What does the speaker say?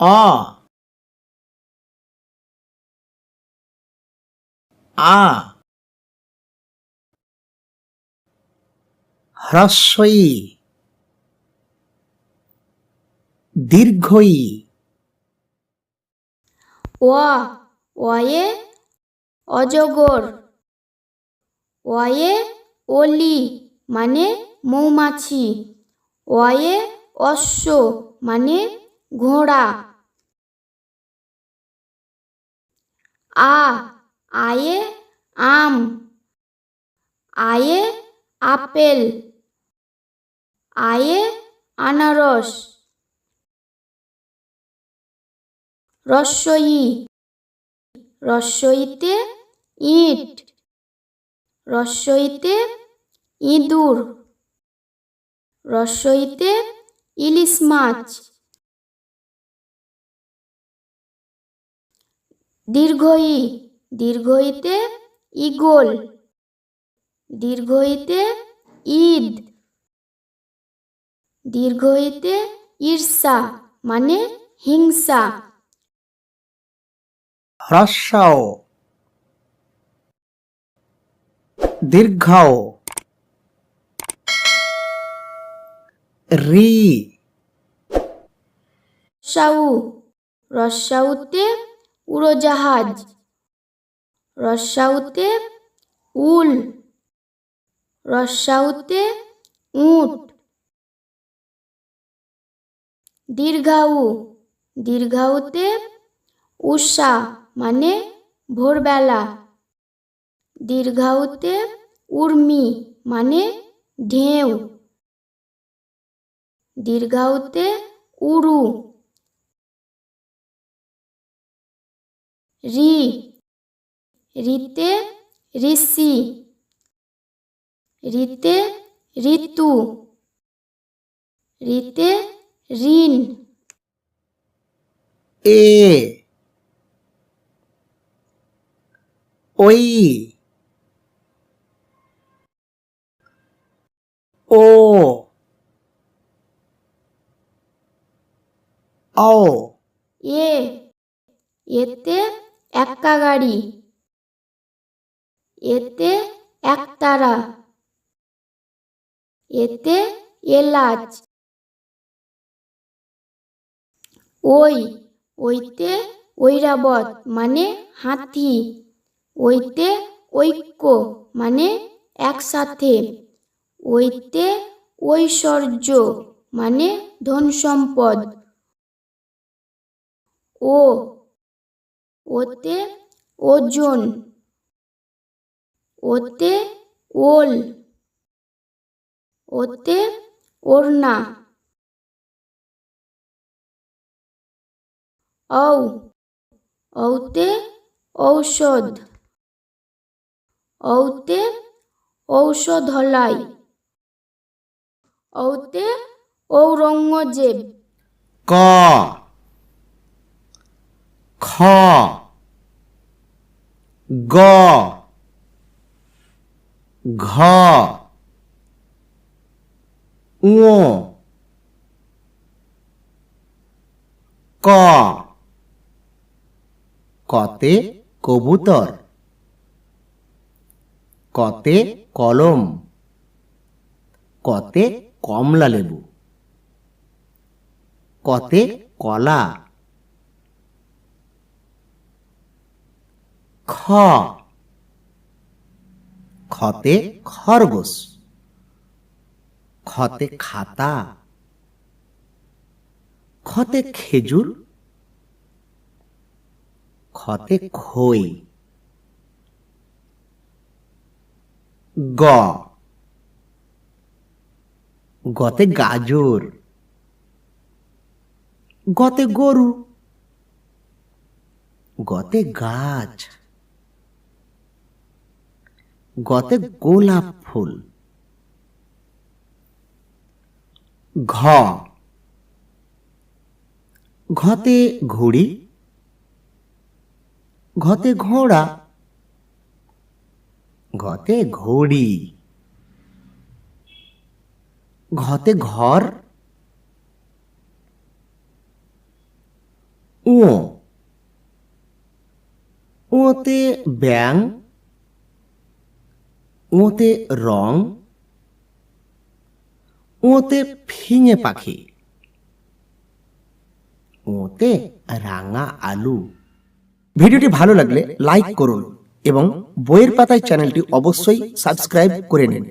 অ আ। হ্রস্বই দীর্ঘই অ অয়ে অজগর। অয়ে অলি মানে মৌমাছি। অয়ে অশ্ব মানে ঘোড়া। আ আয়ে আম, আয়ে আপেল, আয়ে আনারস রস্বই রস্বইতে ইট রস্বইতে ইঁদুর রস্বইতে ইলিশ মাছ। দীর্ঘই দীর্ঘইতে ইগল দীর্ঘইতে ঈদ দীর্ঘইতে ঈর্ষা মানে হিংসা। হ্রস্বও দীর্ঘও রি সাউ রসাউতে উড়োজাহাজ রসাউতে উল। রসাউতে উট। দীর্ঘাউ। দীর্ঘাউতে উষা মানে ভোরবেলা। দীর্ঘাউতে উর্মি মানে ঢেউ। দীর্ঘাউতে উরু री रीते ऋषि रीते ऋतु रीते ऋण। ए ओई ओ ओ ये ये ते এক্কা গাড়ি। এতে একতারা এতে এলাচ। ওই, ওইতে ঐরাবত মানে হাতি। ওইতে ঐক্য মানে একসাথে। ওইতে ঐশ্বর্য মানে ধন সম্পদ ও ওতে ওজন, ওতে ওল, ওতে ওড়না, ঔ, ঔতে ঔষধ, ঔতে ঔষধলাই, ঔতে ঔরঙ্গজেব। ক, খ গ। ঘ। ঙ। ক। কতে কবুতর। কতে কলম। কতে কমলা লেবু কতে কলা। খ। খতে খরগোশ। খতে খাতা। খতে খেজুর। খতে খই। গ। গতে গাজর। গতে গরু। গতে গাছ। গতে গোলাপ ফুল। ঘ। ঘতে ঘুড়ি, ঘতে ঘোড়া, ঘতে ঘড়ি, ঘতে ঘর, ও। ওতে ব্যাং ওতে রং, ওতে ফিঙে পাখি, ওতে রাঙা আলু। ভিডিওটি ভালো লাগলে লাইক করুন এবং বইয়ের পাতায় চ্যানেলটি অবশ্যই সাবস্ক্রাইব করে নিন।